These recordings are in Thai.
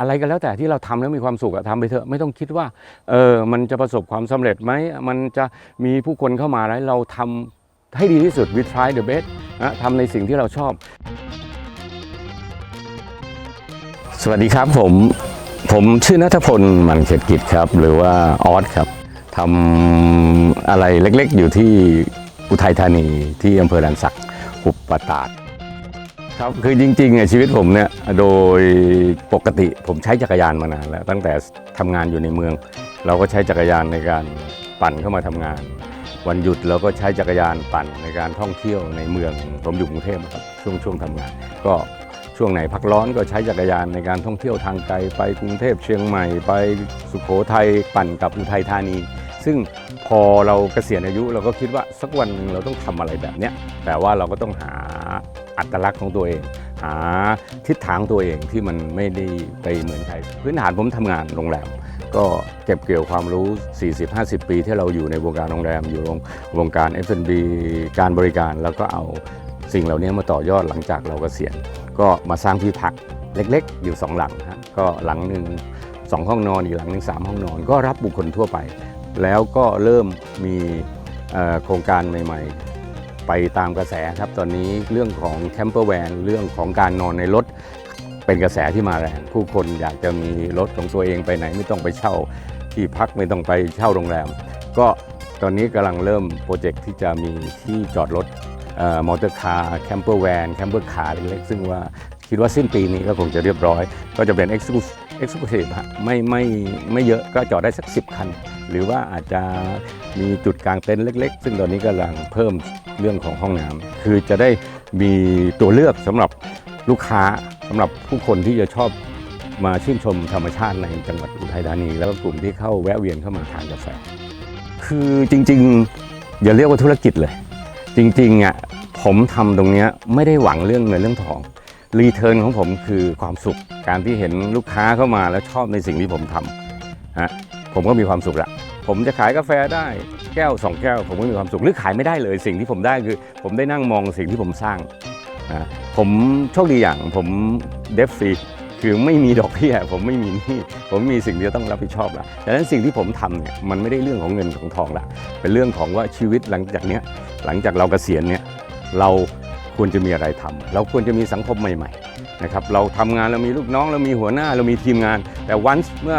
อะไรก็แล้วแต่ที่เราทำแล้วมีความสุขอะทำไปเถอะไม่ต้องคิดว่าเออมันจะประสบความสำเร็จไหมมันจะมีผู้คนเข้ามาแล้วเราทำให้ดีที่สุด we try the best นะทำในสิ่งที่เราชอบ สวัสดีครับผมผมชื่อนัทพลมันเขตกิจครับ หรือว่าออสครับทำอะไรเล็กๆ อยู่ที่อุทัยธานีที่อำเภอดันสักหุบปะตาด ครับคือจริงๆอะชีวิตผมเนี่ยโดยปกติผมใช้จักรยานมานานแล้ว ตั้งแต่ทำงานอยู่ในเมือง เราก็ใช้จักรยานในการปั่นเข้ามาทำงาน วันหยุดเราก็ใช้จักรยานปั่นในการท่องเที่ยวในเมืองผมอยู่กรุงเทพครับช่วงช่วงทำงาน ก็ช่วงไหนพักร้อนก็ใช้จักรยานในการท่องเที่ยวทางไกลไปกรุงเทพเชียงใหม่ไปสุโขทัยปั่นกับอุทัยธานี ซึ่งพอเราเกษียณอายุเราก็คิดว่าสักวันหนึ่งเราต้องทำอะไรแบบเนี้ยแต่ว่าเราก็ต้องหา อัตลักษณ์ของตัวเอง หาทิศทางตัวเองที่มันไม่ได้ไปเหมือนใคร พื้นฐานผมทำงานโรงแรม ก็เก็บเกี่ยวความรู้ 40-50 ปีที่เราอยู่ในวงการโรงแรม อยู่วงการ F&B การบริการแล้วก็เอาสิ่งเหล่านี้มาต่อยอดหลังจากเรากเกษียณก็มาสร้างที่พักเล็กๆ อยู่2หลังฮะก็หลังหนึ่งสองห้องนอนอีกหลังหนึ่งสามห้องนอน ก็รับบุคคลทั่วไป แล้วก็เริ่มมีโครงการใหม่ ๆ ไปตามกระแสครับ ตอนนี้เรื่องของแคมเปอร์แวนเรื่องของการนอนในรถเป็นกระแสที่มาแรง ผู้คนอยากจะมีรถของตัวเองไปไหนไม่ต้องไปเช่าที่พักไม่ต้องไปเช่าโรงแรม ก็ตอนนี้กำลังเริ่มโปรเจกต์ที่จะมีที่จอดรถมอเตอร์คาร์แคมเปอร์แวนแคมเปอร์คาร์เล็กๆซึ่งว่าคิดว่าสิ้นปีนี้ก็คงจะเรียบร้อย ก็จะเป็น exclusive Exclusive Exclusive ฮะไม่ไม่ไม่เยอะก็จอดได้สัก 10 คัน หรือว่าอาจจะมีจุดกลางเต็นท์เล็ก ๆ ซึ่งตอนนี้กำลังเพิ่มเรื่องของห้องน้ำคือจะได้มีตัวเลือกสำหรับลูกค้าสำหรับผู้คนที่จะชอบมาชื่นชมธรรมชาติในจังหวัดอุทัยธานี แล้วก็กลุ่มที่เข้าแวะเวียนเข้ามาทานกาแฟ คือจริงๆ อย่าเรียกว่าธุรกิจเลย จริงๆอะผมทำตรงนี้ไม่ได้หวังเรื่องเงินเรื่องทอง รีเทิร์นของผมคือความสุข การที่เห็นลูกค้าเข้ามาแล้วชอบในสิ่งที่ผมทำฮะผมก็มีความสุขละผมจะขายกาแฟได้แก้วสองแก้ว ผมก็มีความสุขหรือขายไม่ได้เลย สิ่งที่ผมได้คือ ผมได้นั่งมองสิ่งที่ผมสร้างนะผมโชคดีอย่างผมเดฟฟรีคือไม่มีดอกเบี้ยผมไม่มีหนี้ผมมีสิ่งที่ต้องรับผิดชอบละดังนั้นสิ่งที่ผมทำเนี่ยมันไม่ได้เรื่องของเงินของทองละเป็นเรื่องของว่าชีวิตหลังจากเนี้ยหลังจากเราเกษียณเนี่ยเรา ควรจะมีอะไรทำเราควรจะมีสังคมใหม่ๆนะครับเราทำงานเรามีลูกน้องเรามีหัวหน้าเรามีทีมงาน แต่วันเมื่อ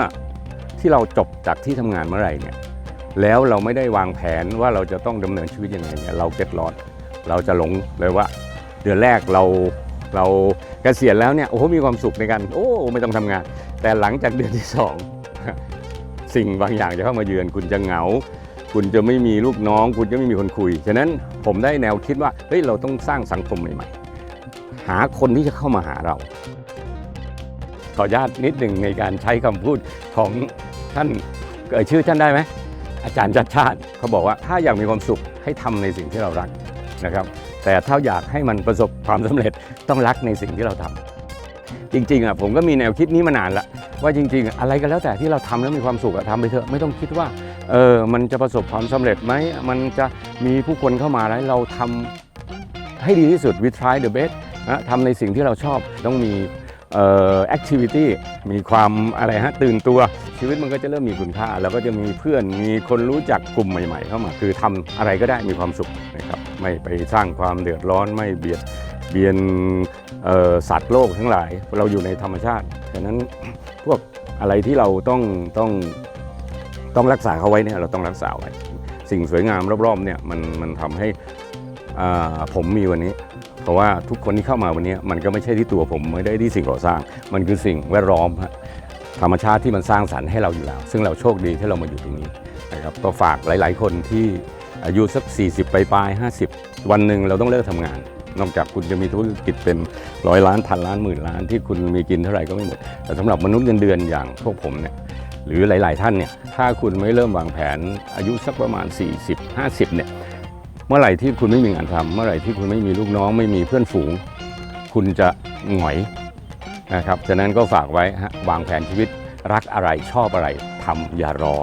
ที่เราจบจากที่ทำงานเมื่อไหร่เนี่ยแล้วเราไม่ได้วางแผนว่าเราจะต้องดำเนินชีวิตยังไงเนี่ยเราเก็ตลอดเราจะหลงเลยว่า เดือนแรกเราเราเกษียณแล้วเนี่ยโอ้โหมีความสุขในการโอ้ไม่ต้องทำงาน แต่หลังจากเดือนที่สองสิ่งบางอย่างจะเข้ามาเยือนคุณจะเหงา คุณจะไม่มีลูกน้อง คุณจะไม่มีคนคุย ฉะนั้นผมได้แนวคิดว่าเฮ้ยเราต้องสร้างสังคมใหม่ๆ หาคนที่จะเข้ามาหาเรา ขออนุญาตนิดหนึ่งในการใช้คำพูดของท่านเอ่ยชื่อท่านได้ไหมอาจารย์ชัดชาติเขาบอกว่าถ้าอยากมีความสุขให้ทำในสิ่งที่เรารักนะครับ แต่ถ้าอยากให้มันประสบความสำเร็จต้องรักในสิ่งที่เราทำ จริงๆอะผมก็มีแนวคิดนี้มานานละว่าจริง ๆ อะไรก็แล้วแต่ที่เราทำแล้วมีความสุขอะทำไปเถอะไม่ต้องคิดว่าเออมันจะประสบความสำเร็จไหมมันจะมีผู้คนเข้ามาแล้วเราทำให้ดีที่สุด we try the best นะทำในสิ่งที่เราชอบต้องมีเอ่อ activity มีความอะไรฮะตื่นตัวชีวิตมันก็จะเริ่มมีคุณค่า แล้วก็จะมีเพื่อนมีคนรู้จักกลุ่มใหม่ ๆ เข้ามา คือทำอะไรก็ได้มีความสุขนะครับไม่ไปสร้างความเดือดร้อนไม่เบียด เบียนสัตว์โลกทั้งหลาย เราอยู่ในธรรมชาติฉะนั้นพวกอะไรที่เราต้องต้องต้องรักษาเขาไว้เนี่ยเราต้องรักษาไว้ สิ่งสวยงามรอบๆเนี่ยมันมันทำให้ผมมีวันนี้ เพราะว่าทุกคนที่เข้ามาวันนี้มันก็ไม่ใช่ที่ตัวผมไม่ได้ที่สิ่งก่อสร้าง มันคือสิ่งแวดล้อมธรรมชาติที่มันสร้างสรรค์ให้เราอยู่แล้ว ซึ่งเราโชคดีที่เรามาอยู่ตรงนี้นะครับก็ฝากหลาย ๆ คนที่อายุสัก 40ปลายปลาย 50 วันหนึ่งเราต้องเลิกทำงาน นอกจากคุณจะมีธุรกิจเป็นร้อยล้านพันล้านหมื่นล้านที่คุณมีกินเท่าไหร่ก็ไม่หมด แต่สำหรับมนุษย์เงินเดือนอย่างพวกผมเนี่ยหรือหลาย ๆ ท่านเนี่ยถ้าคุณไม่เริ่มวางแผนอายุสักประมาณ 40 50 เนี่ยเมื่อไหร่ที่คุณไม่มีงานทำเมื่อไหร่ที่คุณไม่มีลูกน้องไม่มีเพื่อนฝูง คุณจะหงอยนะครับฉะนั้นก็ฝากไว้ฮะวางแผนชีวิตรักอะไรชอบอะไรทำอย่ารอ